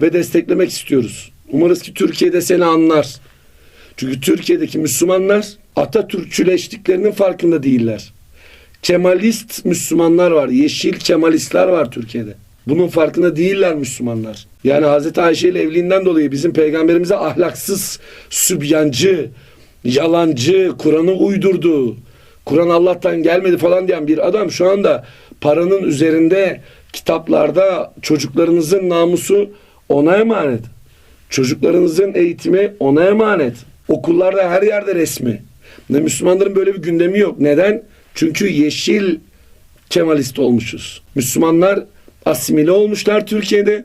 ve desteklemek istiyoruz. Umarız ki Türkiye'de seni anlar. Çünkü Türkiye'deki Müslümanlar Atatürkçüleştiklerinin farkında değiller. Kemalist Müslümanlar var. Yeşil Kemalistler var Türkiye'de. Bunun farkında değiller Müslümanlar. Yani Hazreti Ayşe ile evliliğinden dolayı bizim peygamberimize ahlaksız, sübyancı, yalancı, Kur'an'ı uydurdu. Kur'an Allah'tan gelmedi falan diyen bir adam şu anda paranın üzerinde kitaplarda çocuklarınızın namusu ona emanet. Çocuklarınızın eğitimi ona emanet. Okullarda her yerde resmi. Ne Müslümanların böyle bir gündemi yok. Neden? Çünkü yeşil Kemalist olmuşuz. Müslümanlar asimile olmuşlar Türkiye'de.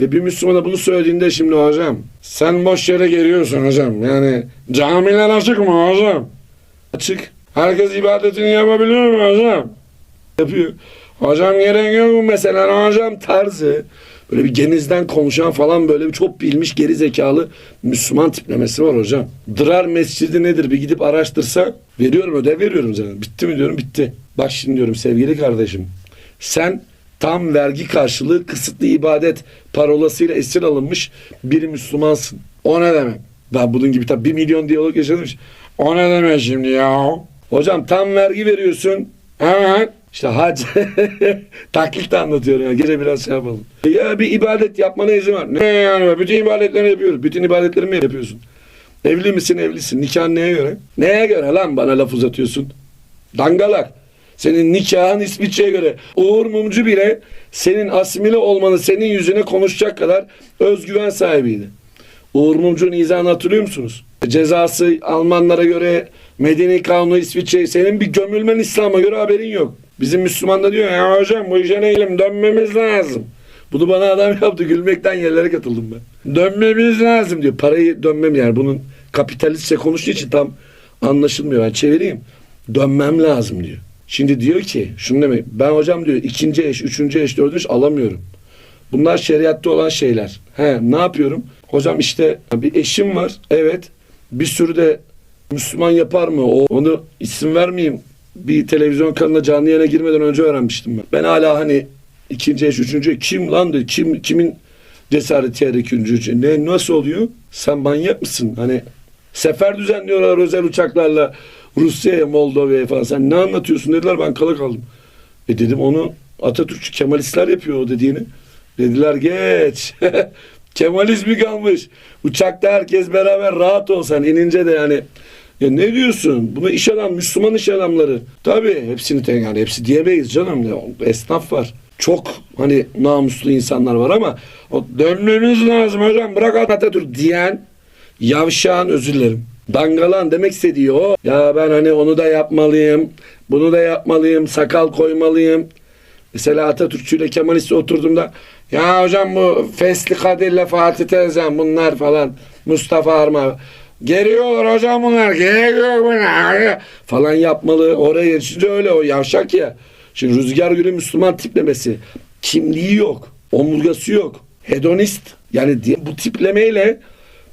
Ve bir Müslümana bunu söylediğinde şimdi hocam sen boş yere geliyorsun hocam. Yani camiler açık mı hocam? Açık. Herkes ibadetini yapabiliyor mu hocam? Yapıyor. Hocam gerek yok mu mesela hocam tarzı. Böyle bir genizden konuşan falan böyle bir çok bilmiş geri zekalı Müslüman tiplemesi var hocam. Dırar mescidi nedir bir gidip araştırsa veriyorum ödev veriyorum sana. Bitti mi diyorum bitti. Bak şimdi diyorum sevgili kardeşim. Sen tam vergi karşılığı kısıtlı ibadet parolasıyla esir alınmış bir Müslümansın. O ne demek? Ben bunun gibi tabii bir milyon diyalog yaşamış. O ne demek şimdi ya? Hocam tam vergi veriyorsun. Hemen işte hac taklit de anlatıyorum ya. Gece biraz şey yapalım. Ya bir ibadet yapmana izin var. Ne yani? Bütün ibadetleri yapıyoruz. Bütün ibadetleri mi yapıyorsun? Evli misin evlisin. Nikah neye göre? Neye göre lan bana laf uzatıyorsun? Dangalak. Senin nikahın İsviçre'ye göre. Uğur Mumcu bile senin asimile olmanı senin yüzüne konuşacak kadar özgüven sahibiydi. Uğur Mumcu'nun izahını hatırlıyor musunuz? Cezası Almanlara göre Medeni Kanunu İsviçre senin bir gömülmen İslam'a göre haberin yok. Bizim Müslüman da diyor ya hocam bu işe neylim dönmemiz lazım. Bunu bana adam yaptı gülmekten yerlere katıldım ben. Dönmemiz lazım diyor. Parayı dönmem yani bunun kapitalistçe konuştuğu için tam anlaşılmıyor. Ben çevireyim. Dönmem lazım diyor. Şimdi diyor ki şunu demek ben hocam diyor ikinci eş, üçüncü eş, dördüncü eş alamıyorum. Bunlar şeriatta olan şeyler. He ne yapıyorum? Hocam işte bir eşim var. Evet. Bir sürü de Müslüman yapar mı? O, onu isim vermeyeyim. Bir televizyon kanalına canlı yayına girmeden önce öğrenmiştim ben. Ben hala hani ikinci eş, üçüncü kim lan diyor. Kim, kimin cesareti yer ikinci eş? Ne, nasıl oluyor? Sen manyak mısın? Hani sefer düzenliyorlar özel uçaklarla Rusya'ya, Moldova'ya falan. Sen ne anlatıyorsun dediler ben kala kaldım. E dedim onu Atatürkçü Kemalistler yapıyor o dediğini. Dediler geç. Kemalizmi kalmış. Uçakta herkes beraber rahat olsan inince de yani ya ne diyorsun? Bunu iş adam, Müslüman iş adamları. Tabii hepsini yani hepsi diyemeyiz canım. Ya, Esnaf var. Çok hani namuslu insanlar var ama o dönmemiz lazım hocam bırak Atatürk diyen yavşağın özür dilerim. Dangalan demek istediği o. Ya ben hani onu da yapmalıyım. Bunu da yapmalıyım. Sakal koymalıyım. Mesela Atatürkçü ile Kemalist'e oturduğumda ya hocam bu Fesli Kadir'le Fatih Tezcan bunlar falan Mustafa Arma geliyorlar hocam bunlar geliyor bunlar falan yapmalı. Oraya geçince öyle o yavşak ya. Şimdi Rüzgar Gül'ün Müslüman tiplemesi kimliği yok. Omurgası yok. Hedonist. Yani bu tiplemeyle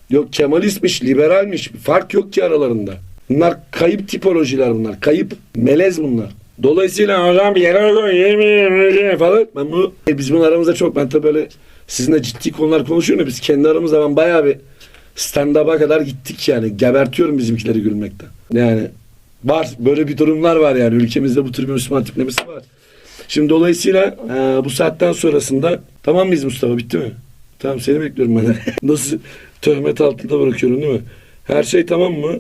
yok Kemalistmiş, liberalmiş. Fark yok ki aralarında. Bunlar kayıp tipolojiler bunlar. Kayıp melez bunlar. Dolayısıyla hocam bir yere koy, yemin falan. Ben bunu, e, biz bunun aramızda çok, ben tabii böyle sizinle ciddi konular konuşuyorum biz kendi aramızda ben bayağı bir stand-up'a kadar gittik yani. Gebertiyorum bizimkileri gülmekten. Yani var, böyle bir durumlar var yani. Ülkemizde bu tür bir Müslüman tiplemesi var. Şimdi dolayısıyla e, bu saatten sonrasında tamam mıyız Mustafa bitti mi? Tamam seni bekliyorum ben. Nasıl töhmet altında bırakıyorum değil mi? Her şey tamam mı?